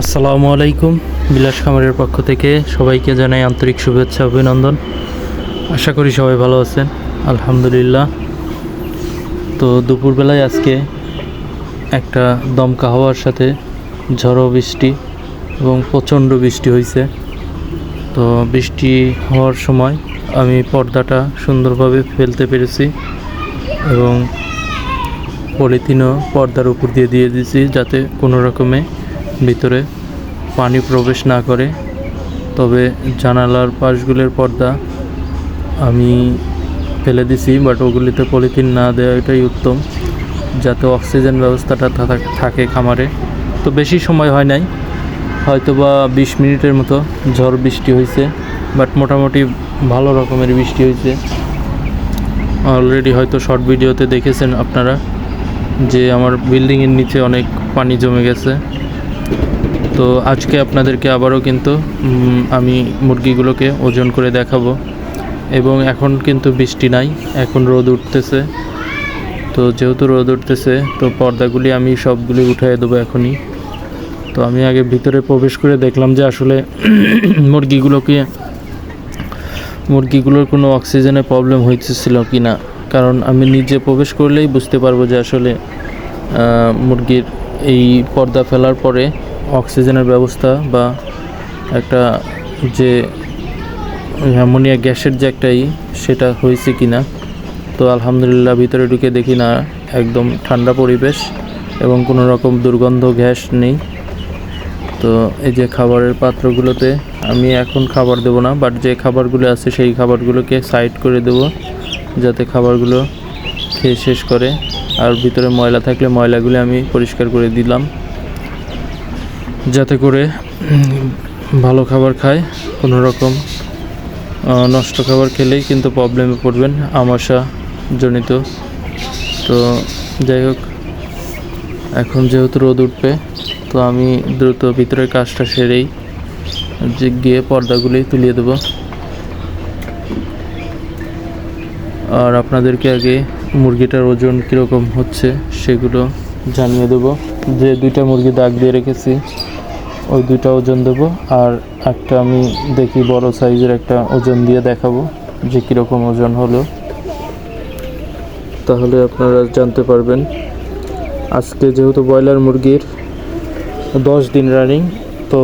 আসসালামু আলাইকুম বিলাস খামারের পক্ষ থেকে সবাইকে জানাই আন্তরিক শুভেচ্ছা, অভিনন্দন। আশা করি সবাই ভালো আছেন, আলহামদুলিল্লাহ। তো দুপুরবেলায় আজকে একটা দমকা হওয়ার সাথে ঝড়ো বৃষ্টি এবং প্রচণ্ড বৃষ্টি হয়েছে তো বৃষ্টি হওয়ার সময় আমি পর্দাটা সুন্দরভাবে ফেলতে পেরেছি এবং পলিথিনও পর্দার উপর দিয়ে দিয়ে দিয়েছি যাতে কোনো রকমে ভিতরে পানি প্রবেশ না করে, তবে জানালার পাশগুলির পর্দা আমি ফেলে দিছি বাট ওগুলিতে পলিথিন না দেওয়া এটাই উত্তম, যাতে অক্সিজেন ব্যবস্থাটা থাকে খামারে। তো বেশি সময় হয় নাই হয়তো বা বিশ মিনিটের মতো ঝড় বৃষ্টি হয়েছে বাট মোটামুটি ভালো রকমের বৃষ্টি হয়েছে অলরেডি হয়তো শর্ট ভিডিওতে দেখেছেন আপনারা, যে আমার বিল্ডিংয়ের নিচে অনেক পানি জমে গেছে। তো আজকে আপনাদেরকে আবারও কিন্তু আমি মুরগিগুলোকে ওজন করে দেখাবো। এবং এখন কিন্তু বৃষ্টি নাই, এখন রোদ উঠতেছে। তো যেহেতু রোদ উঠতেছে, তো পর্দাগুলি আমি সবগুলি উঠিয়ে দেবো এখনই। তো আমি আগে ভিতরে প্রবেশ করে দেখলাম যে আসলে মুরগিগুলোকে, মুরগিগুলোর কোনো অক্সিজেনের প্রবলেম হইতেছিল কি না কারণ আমি নিজে প্রবেশ করলেই বুঝতে পারব যে আসলে মুরগির এই পর্দা ফেলার পরে অক্সিজেনের ব্যবস্থা বা একটা যে অ্যামোনিয়া গ্যাসের যে একটা ই, সেটা হয়েছে কি না। তো আলহামদুলিল্লাহ ভিতরে ঢুকে দেখি না, একদম ঠান্ডা পরিবেশ এবং কোনো রকম দুর্গন্ধ গ্যাস নেই। তো এই যে খাবারের পাত্রগুলোতে আমি এখন খাবার দেবো না বাট যে খাবারগুলো আছে সেই খাবারগুলোকে সাইড করে দেবো, যাতে খাবারগুলো খেয়ে শেষ করে। আর ভিতরে ময়লা থাকলে ময়লাগুলো আমি পরিষ্কার করে দিলাম। যাতে করে ভালো খাবার খায় কোনো রকম নষ্ট খাবার খেলেই কিন্তু প্রবলেমে পড়বেন আমাশা জনিত তো যাই হোক, এখন যেহেতু রোদ উঠবে, তো আমি দ্রুত ভিতরের কাজটা সেরেই, যে গিয়ে পর্দাগুলি তুলিয়ে দেবো। আর আপনাদেরকে আগে মুরগিটার ওজন কীরকম হচ্ছে সেগুলো জানিয়ে দেবো যে দুইটা মুরগি দাগ দিয়ে রেখেছি। ওই দুইটা ওজন দেবো আর একটা আমি দেখি বড় সাইজের একটা ওজন দিয়ে দেখাবো যে কীরকম ওজন হলো। তাহলে আপনারা জানতে পারবেন। আজকে যেহেতু ব্রয়লার মুরগির দশ দিন রানিং, তো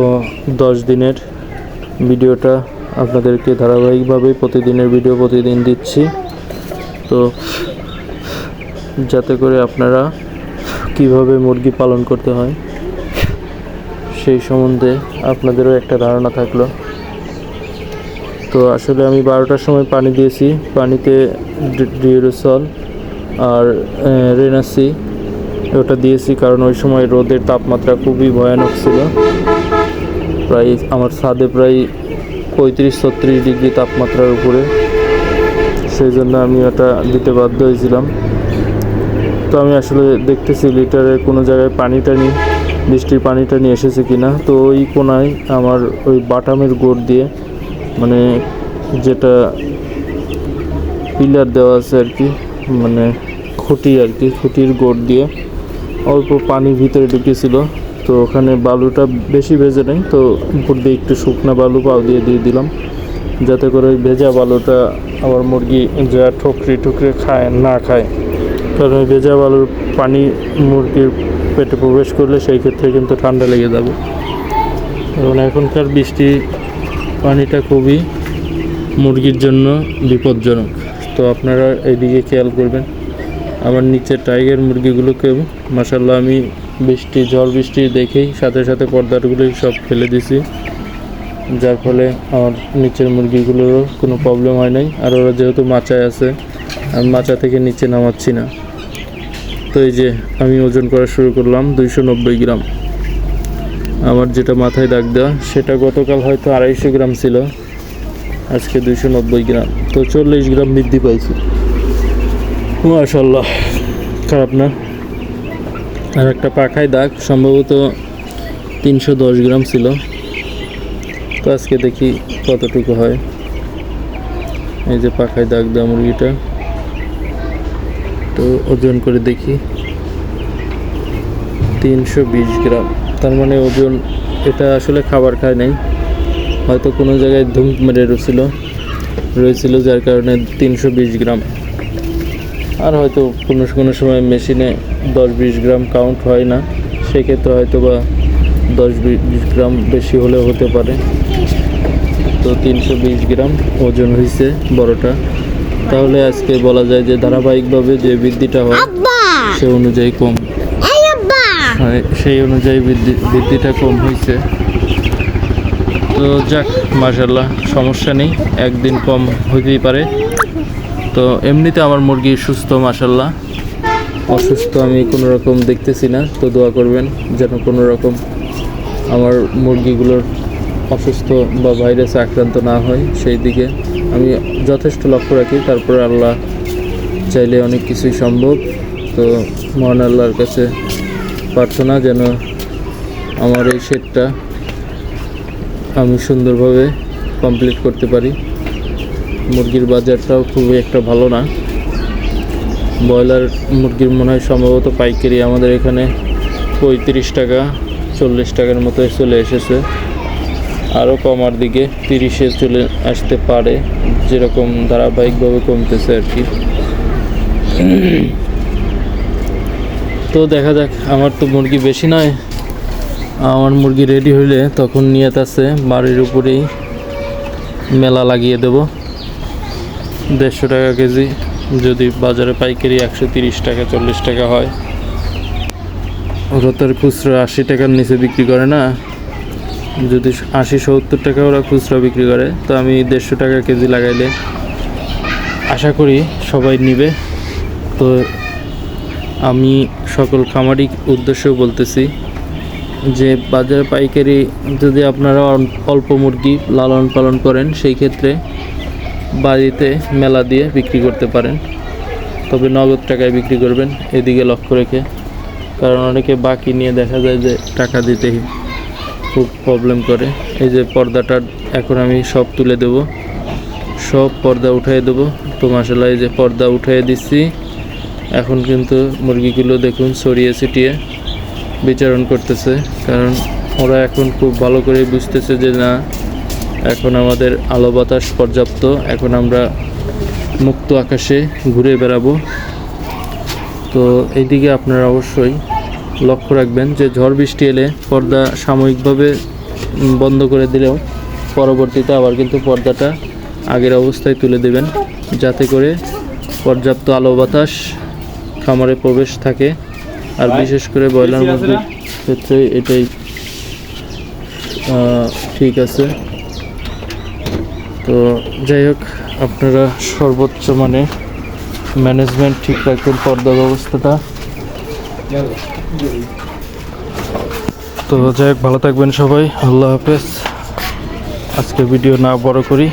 দশ দিনের ভিডিওটা আপনাদেরকে ধারাবাহিকভাবে প্রতিদিনের ভিডিও প্রতিদিন দিচ্ছি। তো যাতে করে আপনারা কীভাবে মুরগি পালন করতে হয়, সেই সম্বন্ধে আপনাদেরও একটা ধারণা থাকল। তো আসলে আমি বারোটার সময় পানি দিয়েছি, পানিতে ডিউরোসল আর রেনাসি ওটা দিয়েছি কারণ ওই সময় রোদের তাপমাত্রা খুবই ভয়ানক ছিল। প্রায় আমার ছাদে প্রায় পঁয়ত্রিশ ছত্রিশ ডিগ্রি তাপমাত্রার উপরে। সেই জন্য আমি ওটা দিতে বাধ্য হয়েছিলাম। তো আমি আসলে দেখতেছি লিটারে কোনো জায়গায় পানি টানি বৃষ্টির পানি টানি এসেছে কিনা। তো ওই কোনায় আমার ওই বাটামের গোড় দিয়ে মানে যেটা পিলার দেওয়া আছে আর কি মানে খুঁটি আর কি, খুঁটির গোড় দিয়ে অল্প পানি ভিতরে ঢুকেছিল। তো ওখানে বালুটা বেশি ভেজে নেই, তো উপর দিয়ে একটু শুকনো বালু পাও দিয়ে দিয়ে দিলাম। যাতে করে ওই ভেজা বালুটা আবার মুরগি যা ঠুকরি ঠুকরে খায়, না খায়। কারণ ভেজা বালুর পানি মুরগির পেটে প্রবেশ করলে সেই ক্ষেত্রে কিন্তু ঠান্ডা লেগে যাবে। কারণ এখনকার বৃষ্টি পানিটা খুবই মুরগির জন্য বিপজ্জনক। তো আপনারা এইদিকে খেয়াল করবেন আমার নিচে টাইগার মুরগিগুলোকেও মাসাল্লাহ আমি বৃষ্টি, ঝড় বৃষ্টি দেখেই সাথে সাথে পর্দাগুলোই সব ফেলে দিছি। যার ফলে আমার নিচের মুরগিগুলোরও কোনো প্রবলেম হয় নাই, আর ওরা যেহেতু মাচায় আছে, আমি মাচা থেকে নিচে নামাচ্ছি না। তো এই যে আমি ওজন করা শুরু করলাম, দুইশো নব্বই গ্রাম। আমার যেটা মাথায় দাগ দেওয়া, সেটা গতকাল হয়তো আড়াইশো গ্রাম ছিল, আজকে দুইশো নব্বই গ্রাম। তো চল্লিশ গ্রাম বৃদ্ধি পাইছি। মাশাল্লাহ খারাপ না? আর একটা পাখায় দাগ, সম্ভবত তিনশো দশ গ্রাম ছিল। তো আজকে দেখি কতটুকু হয়। এই যে পাখায় দাগ দেওয়া মুরগিটা। তো ওজন করে দেখি। তিনশো বিশ গ্রাম। তার মানে ওজন, এটা আসলে খাবার খায় নাই। হয়তো কোনো জায়গায় ধুম মেরে রয়েছিল। রয়েছিল যার কারণে তিনশো বিশ গ্রাম। আর হয়তো কোনো কোনো সময় মেশিনে দশ বিশ গ্রাম কাউন্ট হয় না। সেক্ষেত্রে হয়তো বা দশ বিশ গ্রাম বেশি হলেও হতে পারে। তো তিনশো বিশ গ্রাম ওজন হয়েছে বড়টা। তাহলে আজকে বলা যায় যে ধারাবাহিকভাবে যে বৃদ্ধিটা হয় সে অনুযায়ী কম। হয় সেই অনুযায়ী বৃদ্ধি বৃদ্ধিটা কম হয়েছে। তো যাক মার্শাল্লাহ সমস্যা নেই একদিন কম হইতেই পারে। তো এমনিতে আমার মুরগি সুস্থ মার্শাল্লাহ অসুস্থ আমি কোনো রকম দেখতেছি না তো দোয়া করবেন যেন কোনো রকম আমার মুরগিগুলোর অসুস্থ বা ভাইরাসে আক্রান্ত না হয়, সেই দিকে আমি যথেষ্ট লক্ষ্য রাখি। তারপরে আল্লাহ চাইলে অনেক কিছুই সম্ভব। তো মহান আল্লাহর কাছে প্রার্থনা যেন আমার এই শেডটা আমি সুন্দরভাবে কমপ্লিট করতে পারি। মুরগির বাজারটাও খুবই একটা ভালো না। ব্রয়লার মুরগির মনে হয় সম্ভবত পাইকারি আমাদের এখানে পঁয়ত্রিশ টাকা, চল্লিশ টাকার মতো চলে এসেছে। আরও কমার দিকে তিরিশে চলে আসতে পারে, যেরকম ধারাবাহিকভাবে কমতেছে আর কি। তো দেখা যাক, আমার তো মুরগি বেশি নয়। আমার মুরগি রেডি হইলে তখন নিয়ত আছে, বাড়ির উপরেই মেলা লাগিয়ে দেব। দেড়শো টাকা কেজি, যদি বাজারে পাইকারি একশো তিরিশ টাকা, চল্লিশ টাকা হয়। ওরা তো খুচরা আশি টাকার নিচে বিক্রি করে না যদি আশি সত্তর টাকা ওরা খুচরা বিক্রি করে, তো আমি দেড়শো টাকা কেজি লাগাইলে আশা করি সবাই নিবে। তো আমি সকল খামারি উদ্দেশ্যেও বলতেছি যে, বাজারে পাইকারি যদি আপনারা অল্প মুরগি লালন পালন করেন, সেই ক্ষেত্রে বাড়িতে মেলা দিয়ে বিক্রি করতে পারেন। তবে নগদ টাকায় বিক্রি করবেন, এদিকে লক্ষ্য রেখে। কারণ অনেকে বাকি নিয়ে দেখা যায় যে টাকা দিতে খুব প্রবলেম করে। এই যে পর্দাটা এখন আমি সব তুলে দেব। সব পর্দা উঠিয়ে দেবো। তো মাসাল্লাহ এই যে পর্দা উঠিয়ে দিচ্ছি। এখন কিন্তু মুরগিগুলো দেখুন ছড়িয়ে ছিটিয়ে বিচরণ করতেছে। কারণ ওরা এখন খুব ভালো করে বুঝতেছে যে না, এখন আমাদের আলো বাতাস পর্যাপ্ত। এখন আমরা মুক্ত আকাশে ঘুরে বেড়াবো। তো এইদিকে আপনারা অবশ্যই লক্ষ্য রাখবেন যে ঝড় বৃষ্টি এলে পর্দা সাময়িকভাবে বন্ধ করে দিলেও পরবর্তীতে আবার কিন্তু পর্দাটা আগের অবস্থায় তুলে দেবেন। যাতে করে পর্যাপ্ত আলো বাতাস খামারে প্রবেশ থাকে। আর বিশেষ করে ব্রয়লার মুরগির ক্ষেত্রে এটাই ঠিক আছে। তো যাই হোক আপনারা সর্বোচ্চ মানে ম্যানেজমেন্ট ঠিক রাখবেন পর্দা ব্যবস্থাটা। তো যাই হোক ভালো থাকবেন সবাই। আল্লাহ হাফেজ। আজকে ভিডিও না বড় করি।